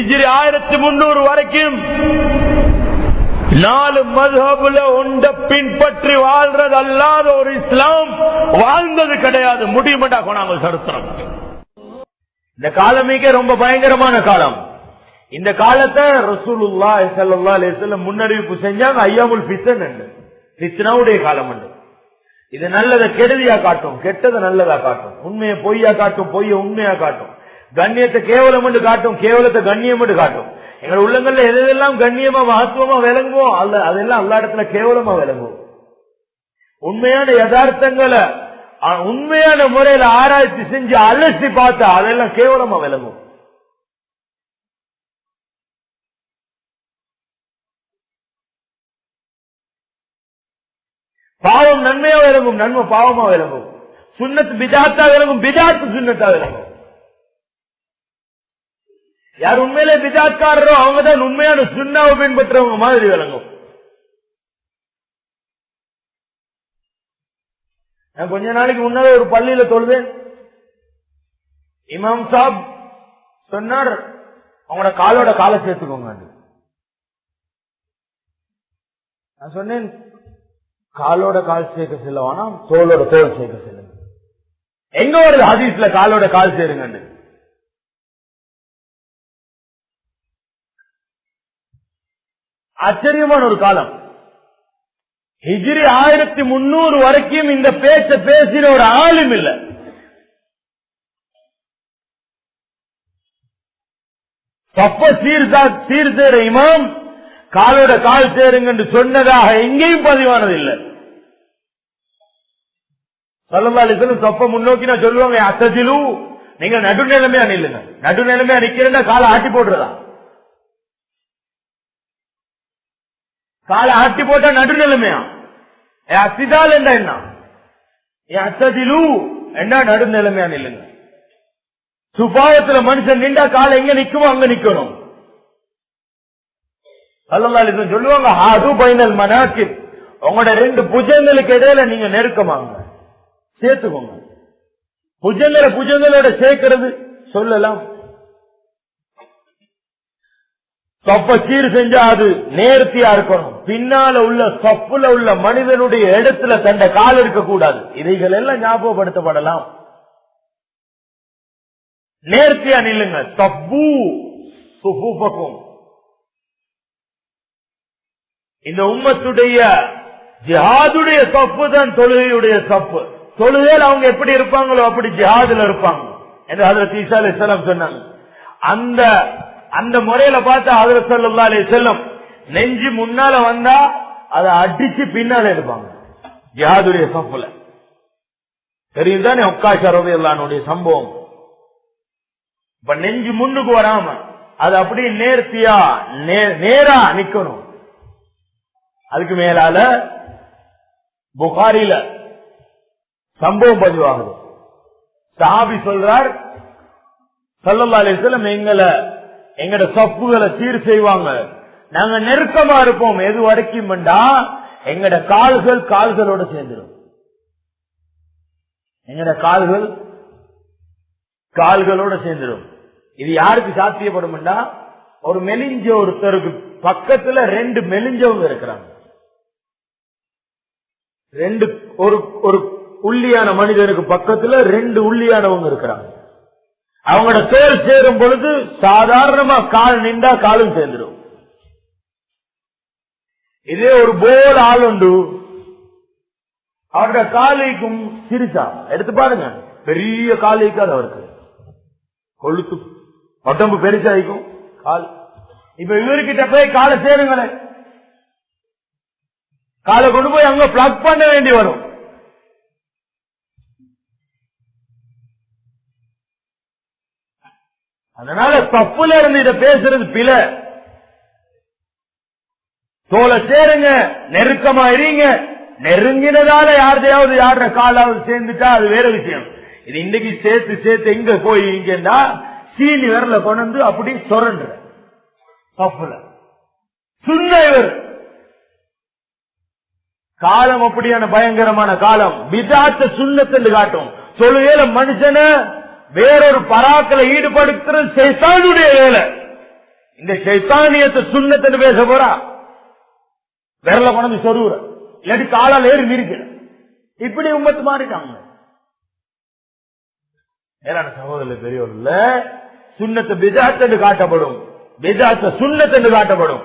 ஹிஜ்ரி ஆயிரத்தி முன்னூறு வரைக்கும் நாலு மதுஹபுல உண்ட பின்பற்றி வாழ்றது அல்லாத ஒரு இஸ்லாம். வாழ்ந்தது கிடையாது. முடியுமாட்டா கொண்டாங்க சரித்திரம் இந்த காலமிக்க ரொம்ப பயங்கரமான காலம். இந்த காலத்தை ரசூலுல்லா ஸல்லல்லாஹு அலைஹி முன்னறிவிப்பு செஞ்சாங்க. ஐயாமுல் பித்தன் என்று. காலம் என்று. இது நல்லதை கெடுதியா காட்டும். கெட்டதை நல்லதா காட்டும். உண்மையை பொய்யா காட்டும். பொய்ய உண்மையா காட்டும். கண்ணியத்தை கேவலம் என்று காட்டும் கேவலத்தை கண்ணியம் என்று காட்டும். எங்கள் உள்ளங்கள்ல எதெல்லாம் கண்ணியமா மகத்துவமா விளங்குவோம் அல்ல அதெல்லாம் எல்லா இடத்துல கேவலமா விளங்குவோம் உண்மையான யதார்த்தங்களை உண்மையான முறையில ஆராய்ச்சி செஞ்சு அலசி பார்த்தா அதெல்லாம் கேவலமா விளங்கும். பாவம் நன்மையா விளங்கும் நன்மை பாவமா விளங்கும். சுண்ணத்து பிஜாத்தா விளங்கும் பிஜாத்து சுண்ணத்தா விளங்கும். யார் உண்மையிலே பிஜாத்காரரோ அவங்க தான் உண்மையான சுண்ணாவை பின்பற்றவங்க மாதிரி விளங்கும். நான் கொஞ்ச நாளைக்கு முன்னாலே ஒரு பள்ளியில தொழுதேன். இமாம் சாப் சொன்னார் அவங்களோட காலோட காலை சேர்த்துக்கோங்க நான் சொன்னேன் காலோட கால் சேர்க்க செல்ல வேணாம் தோல் சேர்க்க செல்லுங்க. எங்க வருது ஹதீஸ்ல காலோட கால் சேருங்கன்னு. ஆச்சரியமான ஒரு காலம். ஹிஜிரி ஆயிரத்தி முன்னூறு வரைக்கும் இந்த பேச்ச பேசின ஒரு ஆளும் இல்ல. தப்ப சீர்தா சீர் சேர இமாம் காலோட கால் சேருங்க என்று சொன்னதாக எங்கேயும் பதிவானது இல்லை சொல்லலாம் தப்ப முன்னோக்கி நான் சொல்லுவாங்க அத்தத்திலும் நீங்க நடுநிலைமையா நில்லுங்க. நடுநிலைமையா நிக்கிறேன்னா காலை ஆட்டி போடுறதா காலை ஆட்டி போட்டா நடுநிலைமையா ஏ அசிதால் என்ன என்ன? ஏ அத்ததிலு என்ன நடுநிலைமையா நில்லுங்க சுபாவத்துல மனுஷன் நின்றா காலை எங்க நிக்குமோ அங்க நிக்கணும். சொல்லுவாங்க ஹாது பைனல் மனாக்கிப். உங்களோட ரெண்டு புஜங்களுக்கு இடையில நீங்க நெருக்கமாங்க சேர்த்துக்கோங்க. புஜங்களை புஜங்களோட சேர்க்கிறது சொல்லலாம். சொப்ப சீர் செஞ்சா அது நேர்த்தியா இருக்கணும். பின்னால உள்ள சொப்புல உள்ள மனிதனுடைய இடத்துல தண்ட கால் இருக்க கூடாது. இதைகள் எல்லாம் ஞாபகப்படுத்தப்படலாம். நேர்த்தியா நில்லுங்க. தப்பு இந்த உம்மத்துடைய ஜிஹாதுடைய சப்பு தான் தொழுகையுடைய சப்பு. தொழுகையில் அவங்க எப்படி இருப்பாங்களோ அப்படி ஜிஹாதுல இருப்பாங்க. என்று அதுல ஈசா சொன்னாங்க. அந்த அந்த முறையில பார்த்து அதுல சொல்லா செல்லும் செல்லம் நெஞ்சு முன்னால வந்தா அதை அடிச்சு பின்னால எடுப்பாங்க. ஜிஹாதுடைய சப்புல தெரியும் தானே ஒக்காஷ் ரவியல்லானுடைய சம்பவம்? இப்ப நெஞ்சு முன்னுக்கு வராம அது அப்படியே நேர்த்தியா நேரா நிக்கணும். அதுக்கு மேலால புகாரில சம்பவம் பதிவாகுது. சாபி சொல்றார் சல்லல்லா அலிஸ்லம் எங்களை எங்கட சப்புகளை சீர் செய்வாங்க. நாங்க நெருக்கமா இருப்போம். எது வரைக்கும் எங்கட கால்கள் கால்களோட சேர்ந்துடும் எங்கட கால்கள் கால்களோட சேர்ந்துடும் இது யாருக்கு சாத்தியப்படும்டா ஒரு மெலிஞ்ச ஒருத்தருக்கு பக்கத்துல ரெண்டு மெலிஞ்சவங்க இருக்கிறாங்க. ரெண்டு ஒரு ஒரு உள்ளியான மனிதனுக்கு பக்கத்துல ரெண்டு உள்ளியானவங்க இருக்கிறாங்க. அவங்களோட தோல் சேரும் பொழுது சாதாரணமா கால் நின்றா காலும் சேர்ந்துடும். இதே ஒரு போல் ஆள் உண்டு. அவரோட காலைக்கும் சிரிச்சா எடுத்து பாருங்க. பெரிய காலைக்காது அவருக்கு. கொழுத்து உடம்பு பெருசாயிக்கும் கால். இப்ப இவர்கிட்ட போய் காலை சேருங்களேன். காலை கொண்டு போய் அவங்க பிளக் பண்ண வேண்டி வரும். அதனால தப்புல இருந்து இத பேசுறது பில தோலை சேருங்க நெருக்கமா இருங்க. நெருங்கினதால யார்தையாவது யார காலாவது சேர்ந்துட்டா அது வேற விஷயம். இது இன்னைக்கு சேர்த்து சேர்த்து எங்க போய் இங்கன்னா சீனி வரல கொண்டு வந்து அப்படி சொரண்டு. தப்புல. சுண்ண இவர். காலம் அப்படியான பயங்கரமான காலம். விதாத்த சுண்ணத்து காட்டும். தொழுகையில மனுஷன வேறொரு பராக்கில ஈடுபடுத்துறது சைத்தானுடைய வேலை. இந்த சைத்தானியத்தை சுண்ணத்தை பேச போறா. விரல கொண்டு சொருவுற. இல்லாட்டி காலால் ஏறி மிரிக்கிற இப்படி உம்மத்து மாறிட்டாங்க. மேலான சகோதரர் பெரியவர்கள் சுண்ணத்தை பிஜாத்தன்று காட்டப்படும். பிஜாத்த சுண்ணத்தன்று காட்டப்படும்.